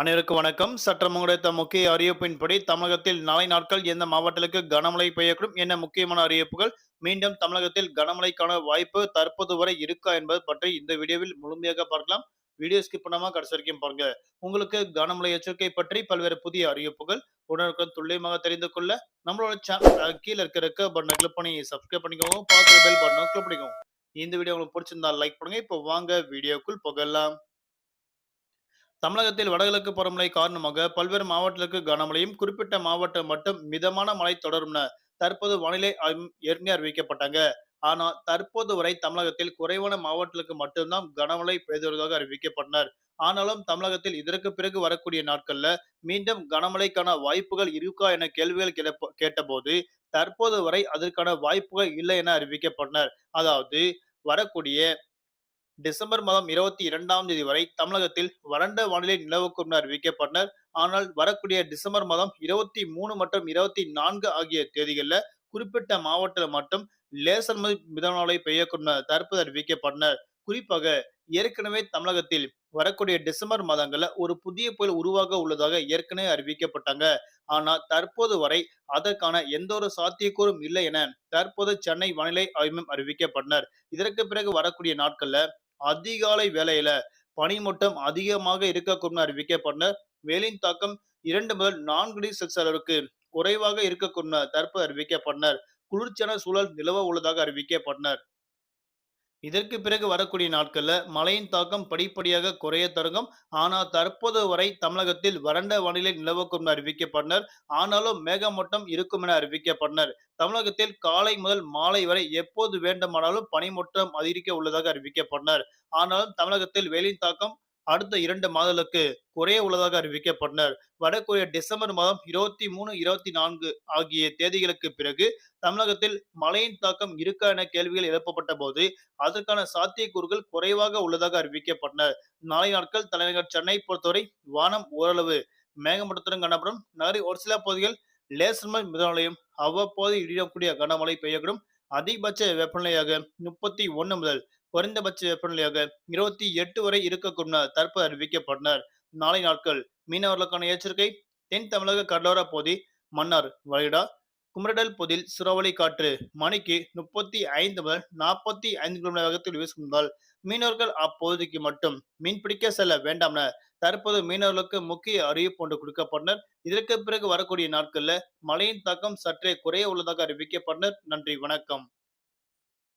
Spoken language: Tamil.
அனைவருக்கும் வணக்கம். சற்றம் கிடைத்த முக்கிய அறிவிப்பின்படி தமிழகத்தில் நாளை நாட்கள் எந்த மாவட்டங்களுக்கு கனமழை பெய்யக்கூடும் என்ன முக்கியமான அறிவிப்புகள்? மீண்டும் தமிழகத்தில் கனமழைக்கான வாய்ப்பு தற்போது வரை இருக்கா என்பது பற்றி இந்த வீடியோவில் முழுமையாக பார்க்கலாம். வீடியோ ஸ்கிப் பண்ணாம கடைசி வரைக்கும் பாருங்க. உங்களுக்கு கனமழை எச்சரிக்கை பற்றி பல்வேறு புதிய அறிவிப்புகள் உடனுக்குடன் துல்லியமாக தெரிந்து கொள்ள நம்மளோட சேனல் கீழே இருக்கிற பட்டனை கிளிக் பண்ணி சப்ஸ்கிரைப் பண்ணிக்கோங்க. பார்த்து பெல் பட்டனை கிளிக் பண்ணிக்கோங்க. இந்த வீடியோ உங்களுக்கு பிடிச்சிருந்தா லைக் பண்ணுங்க. இப்போ வாங்க வீடியோக்குள் போகலாம். தமிழகத்தில் வடகிழக்கு பருவமழை காரணமாக பல்வேறு மாவட்டங்களுக்கு கனமழையும் குறிப்பிட்ட மாவட்டம் மட்டும் மிதமான மழை தொடரும் தற்போது வானிலை ஏற்கனவே அறிவிக்கப்பட்டாங்க. ஆனால் தற்போது வரை தமிழகத்தில் குறைவான மாவட்டங்களுக்கு மட்டும்தான் கனமழை பெய்து வருவதாக அறிவிக்கப்பட்டனர். ஆனாலும் தமிழகத்தில் இதற்கு பிறகு வரக்கூடிய நாட்கள்ல மீண்டும் கனமழைக்கான வாய்ப்புகள் இருக்கா என கேள்விகள் கேட்டபோது தற்போது வரை அதற்கான வாய்ப்புகள் இல்லை என அறிவிக்கப்பட்டனர். அதாவது வரக்கூடிய டிசம்பர் மாதம் இருபத்தி இரண்டாம் தேதி வரை தமிழகத்தில் வறண்ட வானிலை நிலவுக்கும் என அறிவிக்கப்பட்டனர் ஆனால் வரக்கூடிய டிசம்பர் மாதம் இருபத்தி மூணு மற்றும் இருபத்தி நான்கு ஆகிய தேதிகளில் குறிப்பிட்ட மாவட்டத்தில் மட்டும் லேசர் முதல் மிதமான தற்போது அறிவிக்கப்பட்டனர் குறிப்பாக ஏற்கனவே தமிழகத்தில் வரக்கூடிய டிசம்பர் மாதங்களில் ஒரு புதிய புயல் உருவாக உள்ளதாக ஏற்கனவே அறிவிக்கப்பட்டாங்க. ஆனால் தற்போது வரை அதற்கான எந்த ஒரு சாத்தியக்கூறும் இல்லை என தற்போது சென்னை வானிலை ஆய்வு அறிவிக்கப்பட்டனர் இதற்கு பிறகு வரக்கூடிய நாட்கள்ல அதிகாலை வேலையில பனிமூட்டம் அதிகமாக இருக்கக்கூடும் அறிவிக்கப்பட்டனர் வெயிலின் தாக்கம் இரண்டு முதல் நான்கு டிகிரி செல்சியஸ் அளவுக்கு குறைவாக இருக்கக்கூடும் தற்போது அறிவிக்கப்பட்டனர் குளிர்ச்சியான சூழல் நிலவ உள்ளதாக அறிவிக்கப்பட்டனர் இதற்கு பிறகு வரக்கூடிய நாட்கள்ல மழையின் தாக்கம் படிப்படியாக குறைய தொடங்கும். ஆனால் தற்போது வரை தமிழகத்தில் வறண்ட வானிலை நிலவக்கும் என அறிவிக்கப்பட்டனர். ஆனாலும் மேகமூட்டம் இருக்கும் என அறிவிக்கப்பட்டனர். தமிழகத்தில் காலை முதல் மாலை வரை எப்போது வேண்டுமானாலும் பனிமூட்டம் அதிகரிக்க உள்ளதாக அறிவிக்கப்பட்டனர். ஆனாலும் தமிழகத்தில் வெயிலின் தாக்கம் அடுத்த இரண்டு மாதங்களுக்கு குறைய உள்ளதாக அறிவிக்கப்பட்டனர். வடகொரியா டிசம்பர் மாதம் இருபத்தி மூணு இருபத்தி நான்கு ஆகிய தேதிகளுக்கு பிறகு தமிழகத்தில் மழையின் தாக்கம் இருக்கா என கேள்விகள் எழுப்பப்பட்ட போது அதற்கான சாத்தியக்கூறுகள் குறைவாக உள்ளதாக அறிவிக்கப்பட்டனர். நாளை நாட்கள் தலைநகர் சென்னை பொறுத்தவரை வானம் ஓரளவு மேகமூட்டத்துடன் காணப்படும். நகரின் ஒரு சில பகுதிகள் லேசர்மல் மிதமலையும் அவ்வப்போது இடியக்கூடிய கனமழை பெய்யக்கூடும். அதிகபட்ச வெப்பநிலையாக முப்பத்தி ஒன்று முதல் குறைந்தபட்ச வெப்பநிலையாக இருபத்தி எட்டு வரை இருக்கக்கூடும் தற்போது அறிவிக்கப்பட்டனர். நாளை நாட்கள் மீனவர்களுக்கான எச்சரிக்கை தென் தமிழக கடலோர பகுதி மன்னார் வளைடா குமரடல் பகுதியில் சுறாவளி காற்று மணிக்கு முப்பத்தி ஐந்து முதல் நாற்பத்தி ஐந்து கிலோமீட்டர் வேகத்தில் வீசுவதால் மீனவர்கள் அப்பகுதிக்கு மட்டும் மீன்பிடிக்க செல்ல வேண்டாம் என தற்போது மீனவர்களுக்கு முக்கிய அறிவிப்பு ஒன்று கொடுக்கப்பட்டனர். இதற்கு பிறகு வரக்கூடிய நாட்களில் மழையின் தாக்கம் சற்றே குறைய உள்ளதாக அறிவிக்கப்பட்டனர். நன்றி வணக்கம்.